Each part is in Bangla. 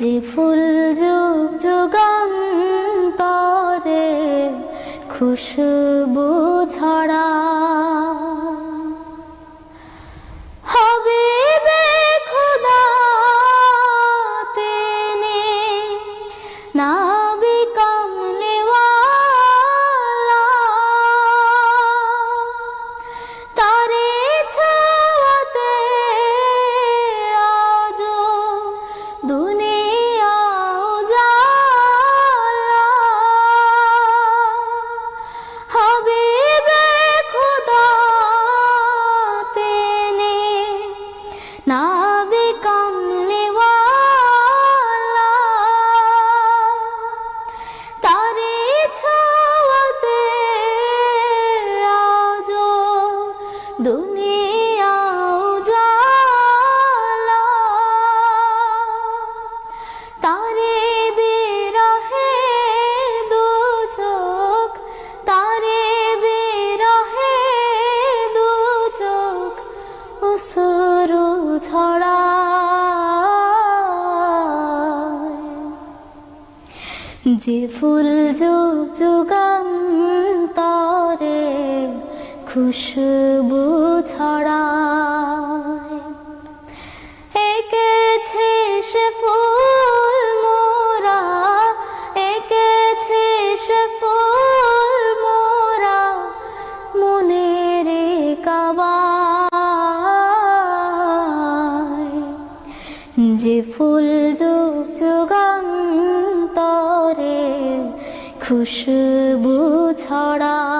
যে ফুল যুগ যুগান্তরে খুশবু ছড়া নাবি কামলেওয়ালা তারে ছোঁয়াতে আজো দুনিয়া ছড়ায় যে ফুল যুগ যুগান্তরে খুশবু ছড়ায় যে ফুল যুগ যুগান্তরে খুশবু ছড়ায়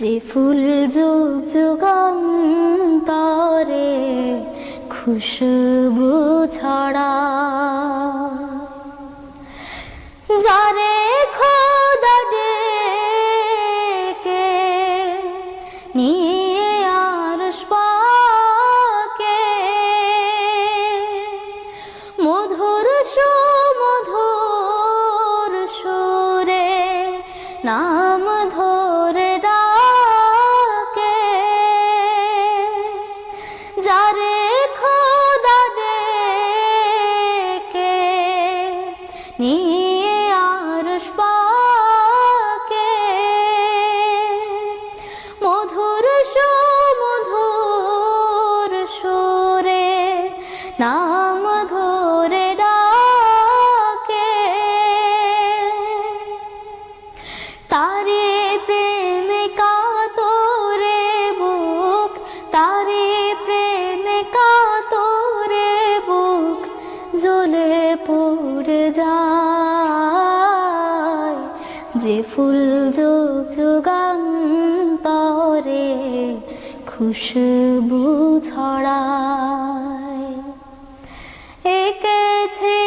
যে ফুল যুগ যুগান্তরে খুশবু ছড়া। যারে খোদা ডেকে নিয়ে আর মধুর সুমধুর যারে খোদা ডেকে নিয়ে আরশ পাকে। মধুর সুমধুর সুরে নাম ধরে ডাকে। তারে প্রেমে যে ফুল যোগ যুগান্তরে খুশবু ছড়ায়। এঁকেছে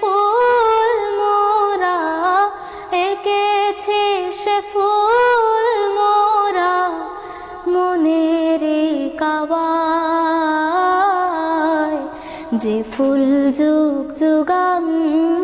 ফুল মোরা, এঁকেছে সে ফুল মোরা, মনের কাবায়। যে ফুল যুগ যুগান্তরে